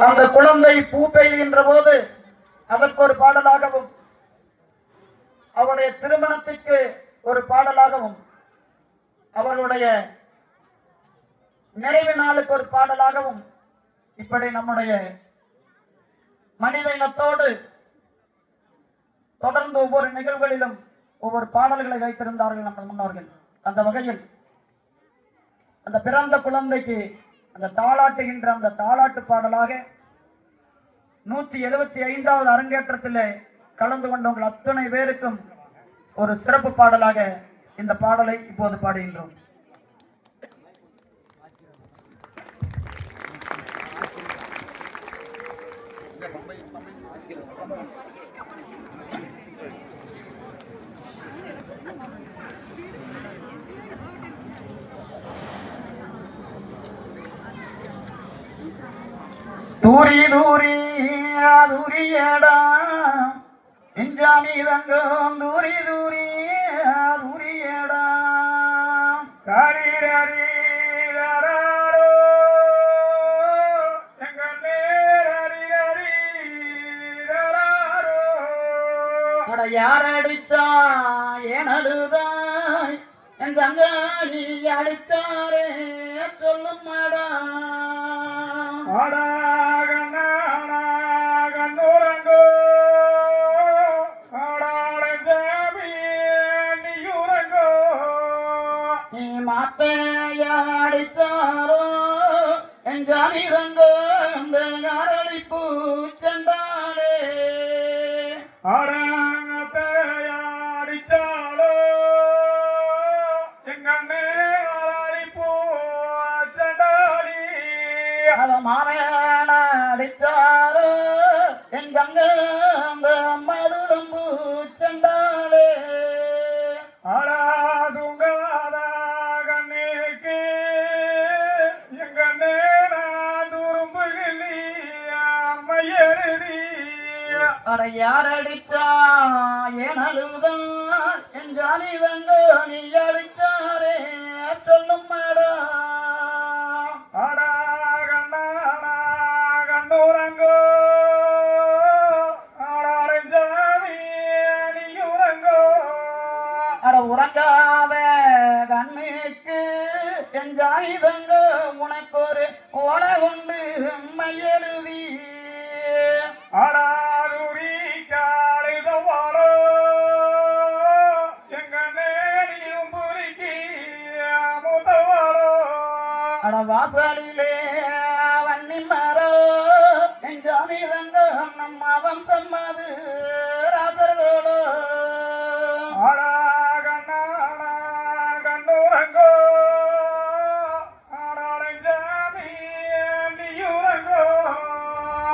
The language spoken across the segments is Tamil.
அந்த குழந்தை பூ பெய்கின்ற போது அதற்கு ஒரு பாடலாகவும் அவருடைய திருமணத்திற்கு ஒரு பாடலாகவும் அவளுடைய நிறைவு நாளுக்கு ஒரு பாடலாகவும் இப்படி நம்முடைய மனித இனத்தோடு தொடர்ந்து ஒவ்வொரு நிகழ்வுகளிலும் ஒவ்வொரு பாடல்களை வைத்திருந்தார்கள் நம்ம முன்னோர்கள். அந்த வகையில் அந்த பிறந்த குழந்தைக்கு அந்த தாளாட்டுகின்ற அந்த தாளாட்டு பாடலாக நூத்தி எழுபத்தி ஐந்தாவது அரங்கேற்றத்திலே கலந்து கொண்டவங்கள் அத்தனை பேருக்கும் ஒரு சிறப்பு பாடலாக இந்த பாடலை இப்போது பாடுகின்றோம். தூரி தூரி அதுரியடா நெஞ்சாமி தங்கம் தூரி தூரி அதுரியடா ராரி. யார் அடிச்சா? ஏன் அழுதாய்? என் தங்காளி அடிச்சாரே சொல்லும் மாடா ஆடா கண்ணாடா கண்ணுறங்கோ. ஆடாட ஜாமி நீயுறங்கோ. நீ மாத்தைய அடிச்சாரோ என் ஜாமி தங்கம் இந்த அரளிப்பூ செண்டாலே ஆடாங்கத்தையாடிச்சாலோ. அவ மாமேன அடிச்சாரோ என் அந்த மதுடம்பு செண்டாலே ஆடாதுங்காத கண்ணுக்கு எங்கண்ணே நான் துரும்புகிலி அம்மையருதி. அட யார் அடிச்சா? ஏன் அழுதான் என் ஜாமி தங்க நீ அடிச்சாரே? சொல்லும் மாடா. ஓட கொண்டு மையெழுதி ஆடாதுரி காளிதவாளோ. எங்கண்ணே நீயும் புரிக்கி அமுதவாளோ. அட வாசலிலே வன்னி மரோ என் ஜாமி தங்க நம்ம வம்சம் அது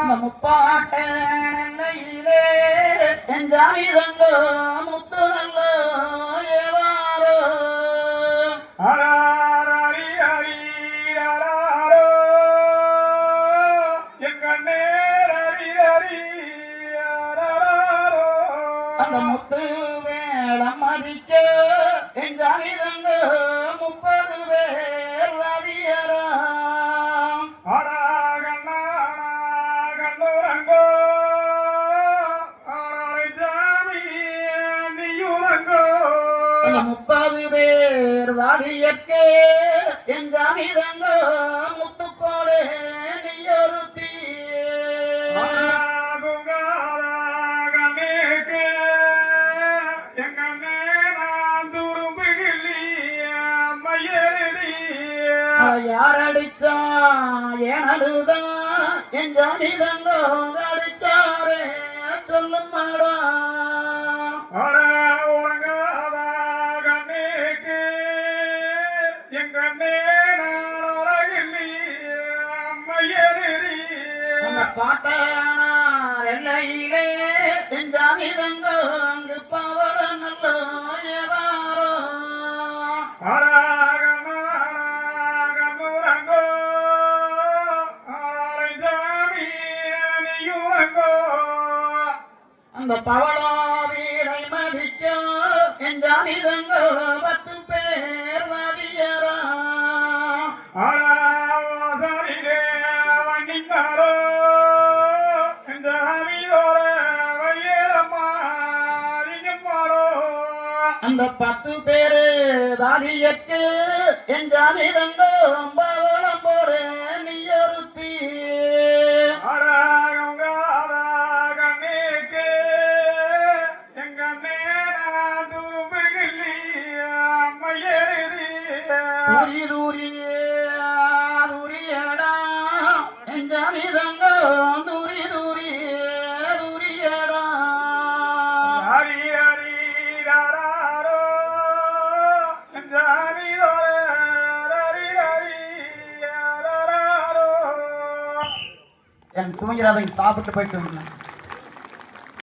இந்த முப்பாட்ட நெல்லையிலே என் ஜாமி தங்க முத்து நல்ல ஏவாரோ ஆடாராரி ஹரி ராராரோ. எங்கண்ணே ரரி ரரி ராராரோ. அந்த முத்து வேடம் மதிக்க என் முப்பது பேர் முப்பது பேர் வாரியற்கே என் ஜாமி தங்க முத்து போலே நீயொருத்தி ஆகுங்காலா கண்ணுக்கு எங்கண்ணே நான் துரும்புகிலி அம்மையருதி. யார் அடிச்சா? ஏன் அழுதா? என் ஜாமி தங்க அடிச்சாரே? சொல்லும் மாடா. அந்த பாட்டனார் எல்லையிலே ஜாமி தங்க பவள நல்ல ஏவாரோ ஆடா கண்ணாடா கண்ணுறங்கோ. ஆடாடை ஜாமி நீயுறங்கோ. அந்த பவளா வீடை மதிக்க என் ஜாமி தங்க அந்த பத்து பேரு தாதியற்கு என் ஜாமிதங்கோ பவளம் போட நீ ஒருத்தி தூரி தூரி தூரியடா என் ஜாமிதங்கோ எனக்கு சாப்பிட்டு போயிட்டு வரணும்